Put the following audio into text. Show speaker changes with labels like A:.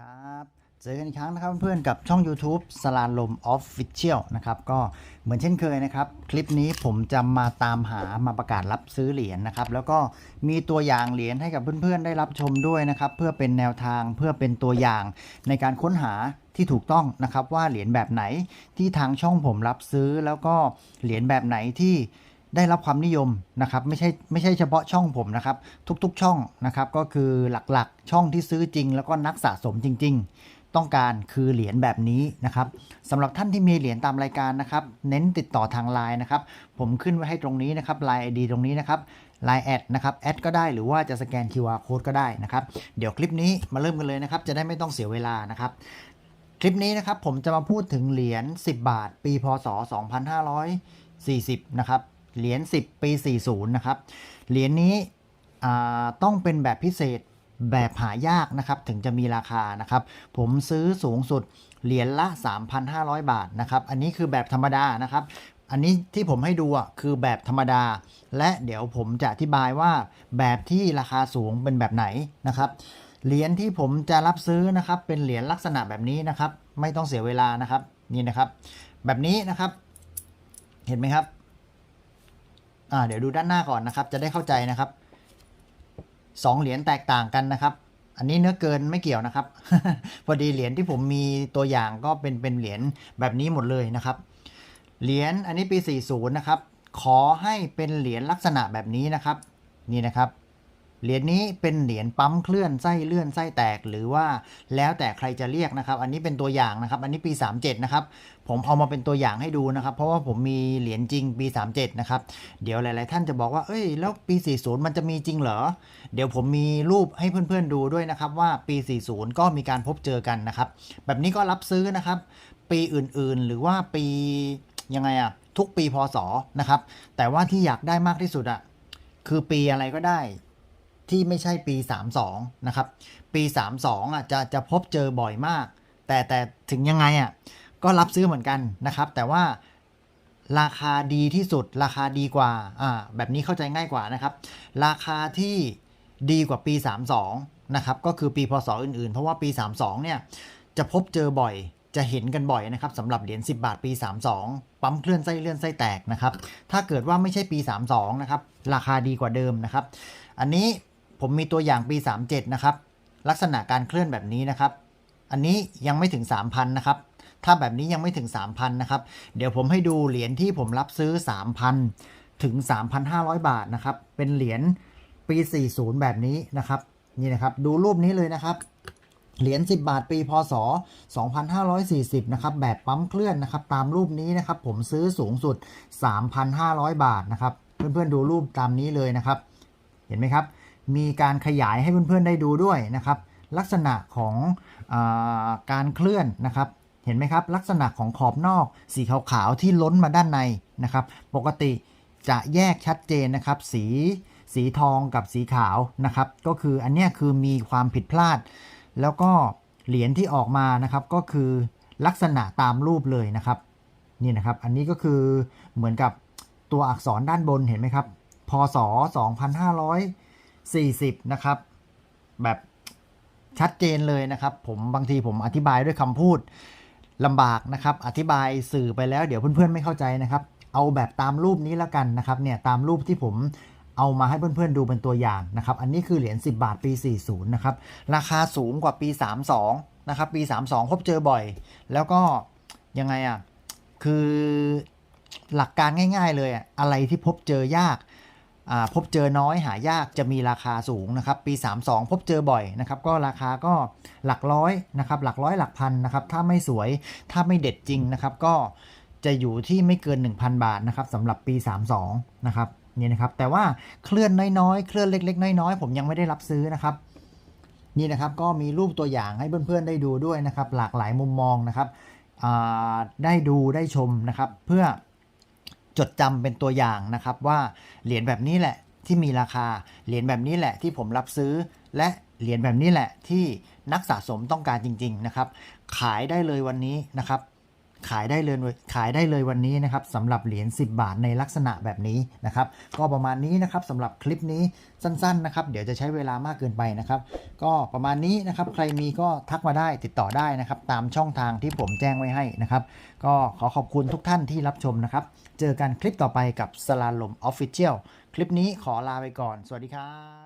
A: ครับเจอกันอีกครั้งนะครับเพื่อนๆกับช่อง YouTube สลาลม Official นะครับก็เหมือนเช่นเคยนะครับ คลิปนี้ผมจะมาตามหามาประกาศรับซื้อเหรียญนะครับ แล้วก็มีตัวอย่างเหรียญให้กับเพื่อนๆ ได้รับชมด้วยนะครับ เพื่อเป็นแนวทางเพื่อเป็นตัวอย่างในการค้นหาที่ถูกต้องนะครับ ว่าเหรียญแบบไหนที่ทางช่องผมรับซื้อแล้วก็เหรียญแบบไหนที่ ได้รับความนิยมนะครับไม่ใช่ไม่ใช่เฉพาะช่องผมนะครับ ทุกๆช่องนะครับก็คือหลักๆ ช่องที่ซื้อจริง แล้วก็นักสะสมจริง ๆ ต้องการคือเหรียญแบบนี้นะครับสำหรับท่านที่มีเหรียญตามรายการนะครับ เน้นติดต่อทางไลน์นะครับ ผมขึ้นไว้ให้ตรงนี้นะครับไลน์ ID ตรงนี้นะครับไลน์แอดนะครับแอดก็ได้หรือว่าจะสแกน QR code ก็ได้นะครับ เดี๋ยวคลิปนี้มาเริ่มกันเลยนะครับ จะได้ไม่ต้องเสียเวลานะครับคลิปนี้นะครับผมจะมาพูดถึงเหรียญ10 บาท ปีพศ 2540 นะครับ เหรียญ10 ปี 40 นะครับ เหรียญนี้ต้องเป็นแบบพิเศษแบบหายากนะครับถึงจะมีราคานะครับ ผมซื้อสูงสุดเหรียญละ 3,500 บาทนะครับ อันนี้คือแบบธรรมดานะครับ อันนี้ที่ผมให้ดูอะคือแบบธรรมดา และเดี๋ยวผมจะอธิบายว่าแบบที่ราคาสูงเป็นแบบไหนนะครับเหรียญที่ผมจะรับซื้อนะครับ เป็นเหรียญลักษณะแบบนี้นะครับ ไม่ต้องเสียเวลานะครับนี่นะครับ แบบนี้นะครับ เห็นไหมครับ เดี๋ยวดูด้านหน้าก่อนนะครับ จะได้เข้าใจนะครับสองเหรียญแตกต่างกันนะครับ อันนี้เนื้อเกินไม่เกี่ยวนะครับ พอดีเหรียญที่ผมมีตัวอย่างก็เป็นเป็นเหรียญแบบนี้หมดเลยนะครับ เหรียญอันนี้ปี 40 นะครับ ขอให้เป็นเหรียญลักษณะแบบนี้นะครับ นี่นะครับ เหรียญนี้เป็นเหรียญปั๊มเคลื่อนไส้เลื่อนไส้แตกหรือว่าแล้วแต่ใครจะเรียกนะครับ อันนี้เป็นตัวอย่างนะครับ อันนี้ปี 37 นะครับ ผมเอามาเป็นตัวอย่างให้ดูนะครับ เพราะว่าผมมีเหรียญจริงปี 37 นะครับ เดี๋ยวหลาย ๆ ท่านจะบอกว่า เอ้ย แล้วปี 40 มันจะมีจริงเหรอ เดี๋ยวผมมีรูปให้เพื่อน ๆ ดูด้วยนะครับว่าปี 40 ก็มีการพบเจอกันนะครับ แบบนี้ก็รับซื้อนะครับ ปีอื่น ๆ หรือว่าปียังไงอะทุกปีพศนะครับ แต่ว่าที่อยากได้มากที่สุดอะคือปีอะไรก็ได้ ที่ไม่ใช่ปี 32 นะครับ ปี 32อะจะจะพบเจอบ่อยมาก แต่แต่ถึงยังไงอะก็รับซื้อเหมือนกันนะครับ แต่ว่าราคาดีที่สุดราคาดีกว่าอ่าแบบนี้เข้าใจง่ายกว่านะครับ ราคาที่ดีกว่าปี 32 นะครับก็คือปีพศอื่นๆ เพราะว่าปี 32 เนี่ยจะพบเจอบ่อยจะเห็นกันบ่อยนะครับสำหรับเหรียญ10 บาทปี 32 ปั๊มเคลื่อนไส้เลื่อนไส้แตกนะครับ ถ้าเกิดว่าไม่ใช่ปี 32 นะครับ ราคาดีกว่าเดิมนะครับ อันนี้ ผมมีตัวอย่างปี 37 นะครับ ลักษณะการเคลื่อนแบบนี้นะครับ อันนี้ยังไม่ถึง 3,000 นะครับ ถ้าแบบนี้ยังไม่ถึง 3,000 นะครับ เดี๋ยวผมให้ดูเหรียญที่ผมรับซื้อ 3,000 ถึง 3,500 บาทนะครับ เป็นเหรียญปี 40 แบบนี้นะครับ นี่นะครับ ดูรูปนี้เลยนะครับเหรียญ10 บาท ปี พศ 2540 นะครับ แบบปั๊มเคลื่อนนะครับ ตามรูปนี้นะครับ ผมซื้อสูงสุด 3,500 บาทนะครับ เพื่อนๆดูรูปตามนี้เลยนะครับ เห็นไหมครับ มีการขยายให้เพื่อนๆได้ดูด้วยนะครับ ลักษณะของอาการเคลื่อนนะครับเห็นไหมครับ ลักษณะของขอบนอกสีขาวๆที่ล้นมาด้านในนะครับ ปกติจะแยกชัดเจนนะครับ สีสีทองกับสีขาวนะครับ ก็คืออันนี้คือมีความผิดพลาด แล้วก็เหรียญที่ออกมานะครับก็คือลักษณะตามรูปเลยนะครับนี่นะครับ อันนี้ก็คือเหมือนกับตัวอักษรด้านบนเห็นไหมครับพศ 40 นะครับ แบบชัดเจนเลยนะครับ ผมบางทีผมอธิบายด้วยคำพูดลำบากนะครับ อธิบายสื่อไปแล้วเดี๋ยวเพื่อนๆไม่เข้าใจนะครับ เอาแบบตามรูปนี้แล้วกันนะครับเนี่ยตามรูปที่ผมเอามาให้เพื่อนๆดูเป็นตัวอย่างนะครับ อันนี้คือเหรียญ10 บาทปี 40 นะครับ ราคาสูงกว่าปี 32 นะครับ ปี 32พบเจอบ่อย แล้วก็ยังไงอะ คือหลักการง่าย ๆ เลย อะอะไรที่พบเจอยาก พบเจอน้อยหายากจะมีราคาสูงนะครับ ปี 32 พบเจอบ่อยนะครับ ก็ราคาก็หลักร้อยนะครับ หลักร้อยหลักพันนะครับ ถ้าไม่สวยถ้าไม่เด็ดจริงนะครับ ก็จะอยู่ที่ไม่เกิน 1,000 บาทนะครับสำหรับปี 32 นะครับนี่นะครับ แต่ว่าเคลื่อนน้อยๆ เคลื่อนเล็ก ๆ น้อยๆ ผมยังไม่ได้รับซื้อนะครับนี่นะครับก็มีรูปตัวอย่างให้เพื่อนๆได้ดูด้วยนะครับ หลากหลายมุมมองนะครับได้ดูได้ชมนะครับ เพื่อ จดจำเป็นตัวอย่างนะครับว่าเหรียญแบบนี้แหละที่มีราคา เหรียญแบบนี้แหละที่ผมรับซื้อ และเหรียญแบบนี้แหละที่นักสะสมต้องการจริง ๆ นะครับ ขายได้เลยวันนี้นะครับ ขายได้เลยขายได้เลยวันนี้นะครับสำหรับเหรียญ10 บาทในลักษณะแบบนี้นะครับก็ประมาณนี้นะครับสำหรับคลิปนี้สั้นๆนะครับเดี๋ยวจะใช้เวลามากเกินไปนะครับ ก็ประมาณนี้นะครับใครมีก็ทักมาได้ติดต่อได้นะครับ ตามช่องทางที่ผมแจ้งไว้ให้นะครับ ก็ขอขอบคุณทุกท่านที่รับชมนะครับ เจอกันคลิปต่อไปกับสลาลมออฟฟิเชียลคลิปนี้ขอลาไปก่อน สวัสดีครับ